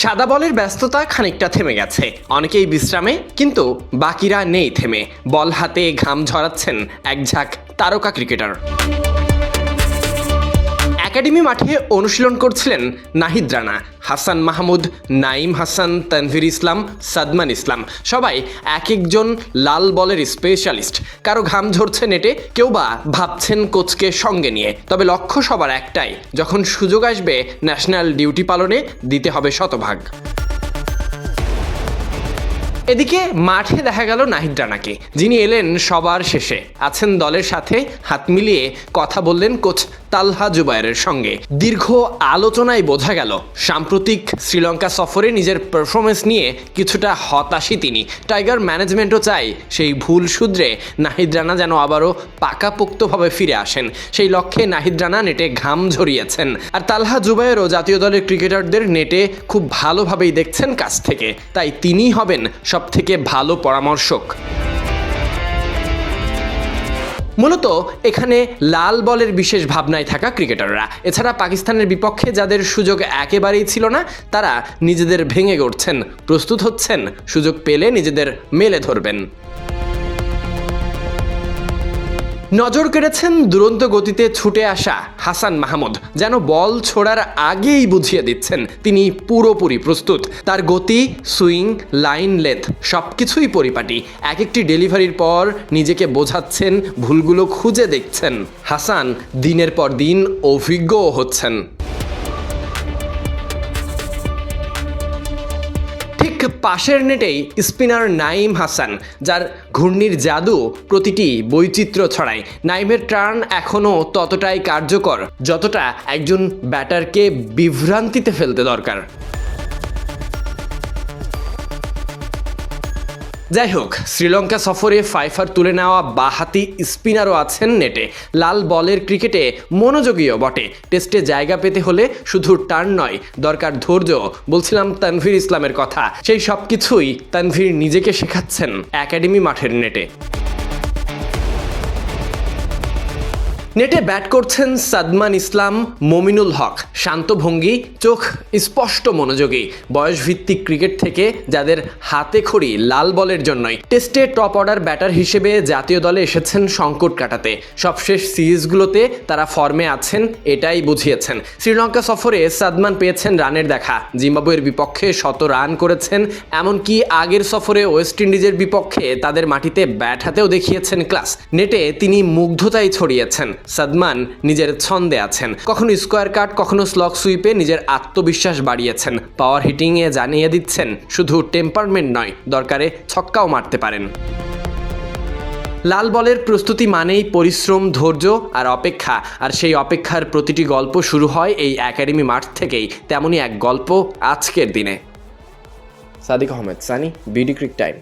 সাদা বলের ব্যস্ততা খানিকটা থেমে গেছে। অনেকেই বিশ্রামে, কিন্তু বাকিরা নেই থেমে। বল হাতে ঘাম ঝরাচ্ছেন এক ঝাঁক তারকা ক্রিকেটার। একাডেমি মাঠে অনুশীলন করছিলেন নাহিদ রানা। হাসান মাহমুদ নাইম হাসান, তানভীর ইসলাম, সাদমান ইসলাম। সবাই এক একজন লাল বলের স্পেশালিস্ট কারও ঘাম ঝরছে নেটে, কেউ বা ভাবছেন কোচকে সঙ্গে নিয়ে। তবে লক্ষ্য সবার একটাই, যখন সুযোগ আসবে ন্যাশনাল ডিউটি পালনে দিতে হবে শতভাগ। এদিকে মাঠে দেখা গেল নাহিদ রানাকে, যিনি এলেন সবার শেষে। আছেন দলের সাথে, হাত মিলিয়ে কথা বললেন কোচ তালহা জুবায়ের সঙ্গে। দীর্ঘ আলোচনায় বোঝা গেল, সাম্প্রতিক শ্রীলঙ্কা সফরে নিজের পারফরমেন্স নিয়ে কিছুটা হতাশই তিনি। টাইগার ম্যানেজমেন্টও চাই সেই ভুল শুধরে নাহিদ রানা যেন আবারও পাকাপোক্তভাবে ফিরে আসেন। সেই লক্ষ্যে নাহিদ রানা নেটে ঘাম ঝরিয়েছেন। আর তালহা জুবায়েরও জাতীয় দলের ক্রিকেটারদের নেটে খুব ভালোভাবেই দেখছেন কাছ থেকে। তাই তিনিই হবেন সব থেকে ভালো পরামর্শক। মূলত এখানে লাল বলের বিশেষ ভাবনায় থাকা ক্রিকেটাররা। এছাড়া পাকিস্তানের বিপক্ষে যাদের সুযোগ একেবারেই ছিল না, তারা নিজেদের ভেঙে গড়ছেন, প্রস্তুত হচ্ছেন, সুযোগ পেলে নিজেদের মেলে ধরবেন। নজর কেড়েছেন দুরন্ত গতিতে ছুটে আসা হাসান মাহমুদ, যেন বল ছোড়ার আগেই বুঝিয়ে দিচ্ছেন তিনি পুরোপুরি প্রস্তুত। তার গতি, সুইং, লাইন লেথ সব কিছুই পরিপাটি। এক একটি ডেলিভারির পর নিজেকে বোঝাচ্ছেন, ভুলগুলো খুঁজে দেখছেন। হাসান দিনের পর দিন অভিজ্ঞও হচ্ছেন। ঠিক পাশের নেটেই স্পিনার নাইম হাসান, যার ঘূর্ণির জাদু প্রতিটি বৈচিত্র্য ছড়ায়। নাইমের টার্ন এখনও ততটাই কার্যকর, যতটা একজন ব্যাটারকে বিভ্রান্তিতে ফেলতে দরকার। যাই হোক শ্রীলঙ্কা সফরে ফাইফার তুলে নেওয়া বাহাতি স্পিনারও আছেন নেটে। লাল বলের ক্রিকেটে মনোযোগীও বটে। টেস্টে জায়গা পেতে হলে শুধু টার্ন নয়, দরকার ধৈর্য। বলছিলাম তানভীর ইসলামের কথা। সেই সব কিছুই তানভীর নিজেকে শেখাচ্ছেন একাডেমি মাঠের নেটে। নেটে ব্যাট করছেন সাদমান ইসলাম, মমিনুল হক। শান্ত ভঙ্গি, চোখ স্পষ্ট মনোযোগী। বয়সভিত্তিক ক্রিকেট থেকে যাদের হাতে খড়ি লাল বলের জন্যই। টেস্টে টপ অর্ডার ব্যাটার হিসেবে জাতীয় দলে এসেছেন সংকট কাটাতে। সবশেষ সিরিজগুলোতে তারা ফর্মে আছেন, এটাই বুঝিয়েছেন। শ্রীলঙ্কা সফরে সাদমান পেয়েছেন রানের দেখা। জিম্বাবুয়ের বিপক্ষে শত রান করেছেন, এমনকি আগের সফরে ওয়েস্ট ইন্ডিজের বিপক্ষে তাদের মাটিতে ব্যাট হাতেও দেখিয়েছেন ক্লাস। নেটে তিনি মুগ্ধতাই ছড়িয়েছেন। সাদমান নিজের ছন্দে আছেন। কখনো স্কোয়ার কাট, কখনো স্লক সুইপে নিজের আত্মবিশ্বাস বাড়িয়েছেন। পাওয়ার হিটিংয়ে জানিয়ে দিচ্ছেন, শুধু টেম্পারমেন্ট নয়, দরকারে ছক্কাও মারতে পারেন। লাল বলের প্রস্তুতি মানেই পরিশ্রম, ধৈর্য আর অপেক্ষা। আর সেই অপেক্ষার প্রতিটি গল্প শুরু হয় এই একাডেমি মাঠ থেকেই। তেমনই এক গল্প আজকের দিনে। Sadiq Ahmed, Sunny, BD Crictime.